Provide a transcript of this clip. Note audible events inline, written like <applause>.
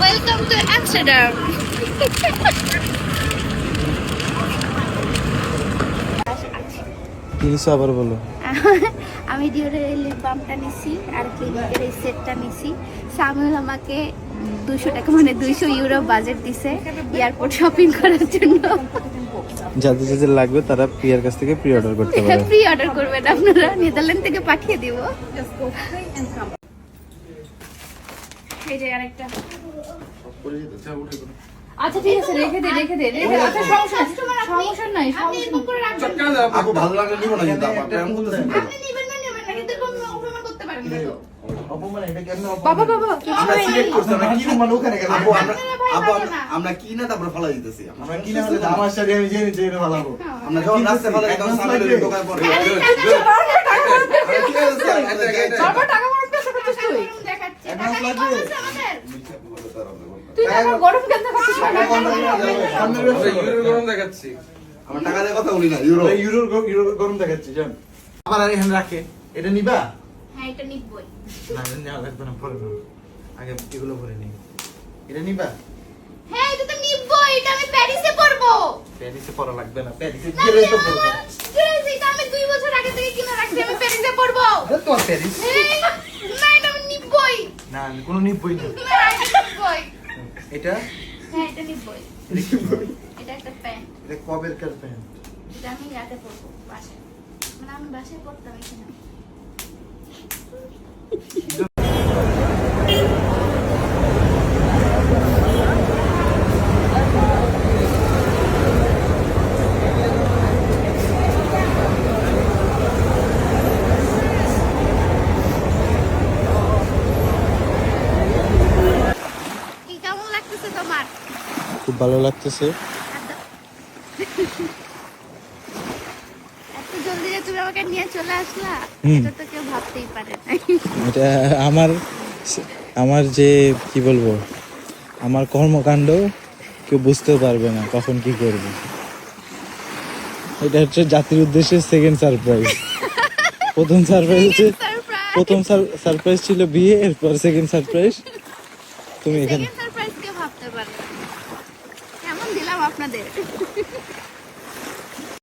Welcome to Amsterdam কিছু আবার বলো। আমি ডিওরের লিপ বামটা নিছি আর ক্লিনিকের এই সেটটা নিছি। সামুয়েল আমাকে দুশো টাকা মানে দুইশো ইউরো বাজেট দিছে এয়ারপোর্ট শপিং করার জন্য। যাদের যাদের লাগবে তারা প্রিয়ার কাছ থেকে প্রি অর্ডার করতে পারে। <laughs> ফ্রি অর্ডার করবেন আপনারা নেদারল্যান্ড থেকে পাঠিয়ে দিব। এই যে আরেকটা আচ্ছা ঠিক আছে রেখে দে রেখে দে রেখে আচ্ছা সমস্যা সমস্যা নাই আপনি এরকম করে রাখবেন আপু ভালো লাগলে নিব না কিন্তু আপু প্রেম করতেছেন আপনি নেবেন না নেবেন না কিন্তু এরকম অপমান করতে পারেন না তো বাবা বাবা আমরা সিলেক্ট করছি আমরা কি মানে ওখানে গেলাম আপু আমরা আপু আমরা- না। কি না তারপরে ফালা দিতেছি আমরা আমরা কিনে হলে আমার সাথে আমি জেনে জেনে ভালো হব আমরা যখন রাস্তায় ফালা দিতাম দোকানে পড়ে টাকা খরচ করতে করছিস তুই দেখাচ্ছি Advance টাকা লাগবে? কম আছে আমাদের তুই টাকা গরম কেন দেখাচ্ছিস আমরা টাকা দিয়ে কথা বলি না ইউরো ইউরোর ইউরোর গরম দেখাচ্ছি জান আবার আর এখানে রাখে এটা নিবা হ্যাঁ এটা নিবই না নেওয়া লাগবে না পরে আগে এগুলো ভরে নিই এটা নিবা হ্যাঁ এটা তো নিবই এটা আমি প্যারিসে পরবো প্যারিসে পরা লাগবে না প্যারিসে না, তো না, পরবো আমার এটা আমি দুই বছর আগে থেকে কিনে রাখছি আমি প্যারিসে পরবো আরে তোমার প্যারিস এই, না এটা আমি নিবই না কোনো নিবই না এটা? এটা হ্যাঁ এটা নিবই এটা একটা প্যান্ট। এটা কবের কার প্যান্ট? এটা আমি রাতে পরবো বাসায়। মানে আমি বাসায় পরতাম এখানে কি কেমন লাগতেছে তোমার? খুব ভালো লাগতেছে। এত জলদি যে তুমি আমাকে নিয়ে চলে আসলা এটা তো কেউ ভাবতেই পারে না এটা আমার আমার যে কি বলব আমার কর্মকাণ্ড কেউ বুঝতেও পারবে না কখন কি করব। এটা হচ্ছে জাতির উদ্দেশ্যে সেকেন্ড সারপ্রাইজ প্রথম সারপ্রাইজ হচ্ছে প্রথম সারপ্রাইজ ছিল বিয়ে এরপর সেকেন্ড সারপ্রাইজ তুমি এখানে সেকেন্ড সারপ্রাইজ কেউ ভাবতে পারে না কেমন দিলাম আপনাদের?